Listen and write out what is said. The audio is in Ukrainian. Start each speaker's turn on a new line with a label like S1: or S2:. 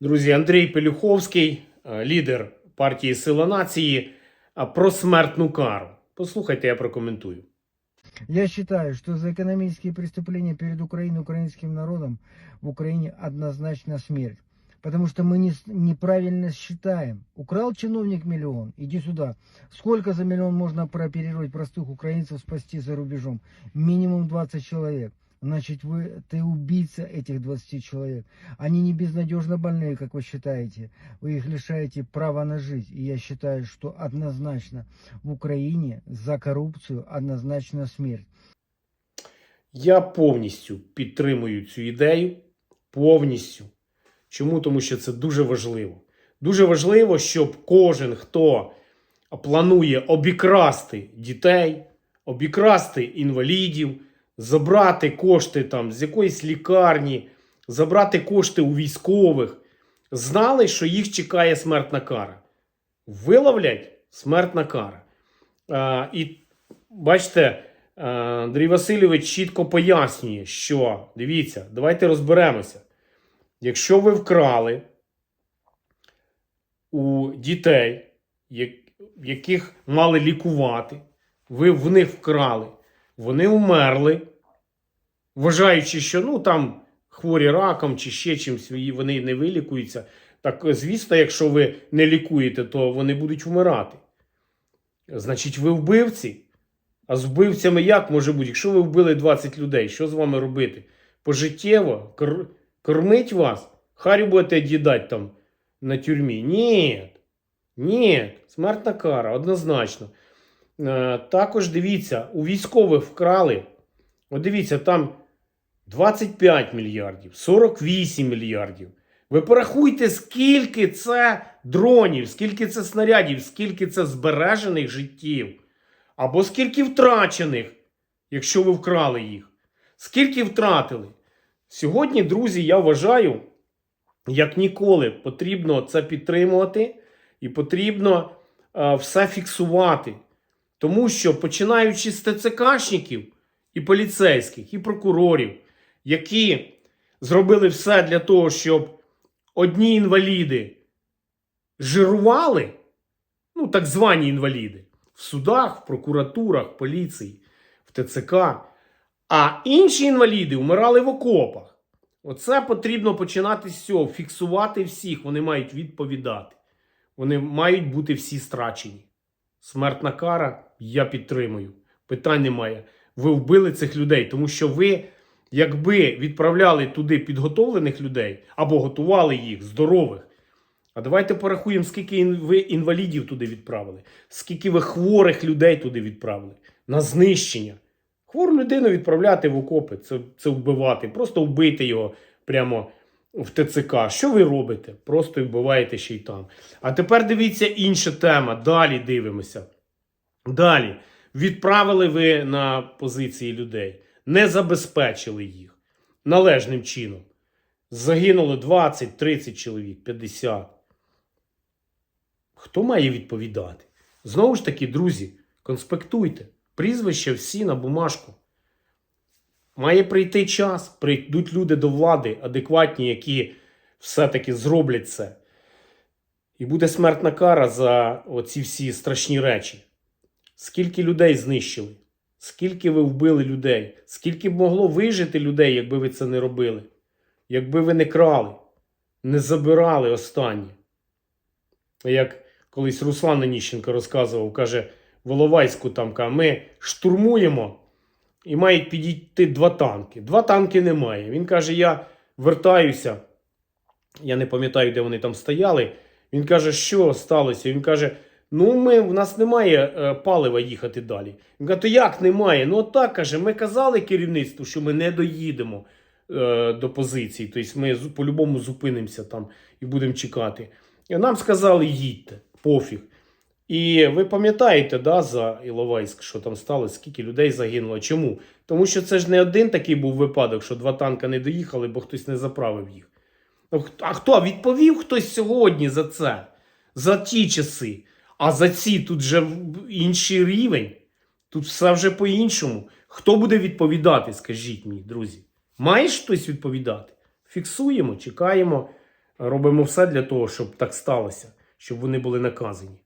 S1: Друзі, Андрій Пелюховський, е, лідер партії Сила нації, а, про смертну кару. Послухайте, я прокоментую.
S2: Я считаю, что за экономические преступления перед Украиной, украинским народом в Украине однозначно смерть. Потому что мы не, с- неправильно считаем. Украл чиновник миллион, иди сюда. Сколько за миллион можно прооперировать простых украинцев, спасти за рубежом? Минимум 20 человек. Значит, вы, ты убийца этих 20 человек. Они не безнадежно больные, как вы считаете. Вы их лишаете права на жизнь. И я считаю, что однозначно в Украине за коррупцию однозначно смерть.
S1: Я повністю підтримую цю ідею. Повністю. Чому? Тому що це дуже важливо. Дуже важливо, щоб кожен, хто планує обікрасти дітей, обікрасти інвалідів, забрати кошти там з якоїсь лікарні, забрати кошти у військових, знали, що їх чекає смертна кара. Виловлять смертна кара. А, і бачите, Андрій Васильович чітко пояснює, що дивіться, давайте розберемося. Якщо ви вкрали у дітей, яких мали лікувати, ви в них вкрали, вони умерли, вважаючи, що ну там хворі раком чи ще чимось, вони не вилікуються. Так, звісно, якщо ви не лікуєте, то вони будуть вмирати. Значить, ви вбивці. А з вбивцями як може бути? Якщо ви вбили 20 людей, що з вами робити? Пожиттєво? Кор... Кормить вас? Харю будете дідать там на тюрмі? Ні. Ні. Смертна кара, однозначно. Е, також дивіться, у військових вкрали. От дивіться, там 25 мільярдів, 48 мільярдів. Ви порахуйте, скільки це дронів, скільки це снарядів, скільки це збережених життів. Або скільки втрачених, якщо ви вкрали їх. Скільки втратили? Сьогодні, друзі, я вважаю, як ніколи потрібно це підтримувати і потрібно е, все фіксувати. Тому що, починаючи з ТЦКшників і поліцейських, і прокурорів, які зробили все для того, щоб одні інваліди жирували, ну, так звані інваліди, в судах, в прокуратурах, поліції, в ТЦК, а інші інваліди вмирали в окопах. Оце потрібно починати з цього, фіксувати всіх. Вони мають відповідати. Вони мають бути всі страчені. Смертна кара я підтримую. Питань немає. Ви вбили цих людей, тому що ви, якби відправляли туди підготовлених людей або готували їх здорових. А давайте порахуємо, скільки ви інвалідів туди відправили, скільки ви хворих людей туди відправили на знищення. Хвору людину відправляти в окопи, це, це вбивати, просто вбити його прямо в ТЦК. Що ви робите? Просто вбиваєте ще й там. А тепер дивіться інша тема. Далі дивимося. Далі. Відправили ви на позиції людей, не забезпечили їх належним чином. Загинуло 20, 30 чоловік, 50. Хто має відповідати? Знову ж таки, друзі, конспектуйте. Прізвища всі на бумажку. Має прийти час, прийдуть люди до влади, адекватні, які все-таки зроблять це. І буде смертна кара за оці всі страшні речі. Скільки людей знищили? Скільки ви вбили людей? Скільки б могло вижити людей, якби ви це не робили? Якби ви не крали, не забирали останнє. Як колись Руслан Аніщенко розказував, каже, в Іловайську там каже, ми штурмуємо і мають підійти два танки. Два танки немає. Він каже: я вертаюся. Я не пам'ятаю, де вони там стояли. Він каже, що сталося? Він каже: Ну, ми, в нас немає е, палива їхати далі. Він каже, то як немає? Ну, отак каже, ми казали керівництву, що ми не доїдемо е, до позиції. Тобто ми по-любому зупинимося там і будемо чекати. І нам сказали, їдьте, пофіг. І ви пам'ятаєте, да, за Іловайськ, що там сталося, скільки людей загинуло. Чому? Тому що це ж не один такий був випадок, що два танка не доїхали, бо хтось не заправив їх. Ну, А хто відповів хтось сьогодні за це? За ті часи. А за ці тут вже інший рівень. Тут все вже по-іншому. Хто буде відповідати, скажіть мені, друзі? Маєш хтось відповідати? Фіксуємо, чекаємо робимо все для того, щоб так сталося, щоб вони були наказані.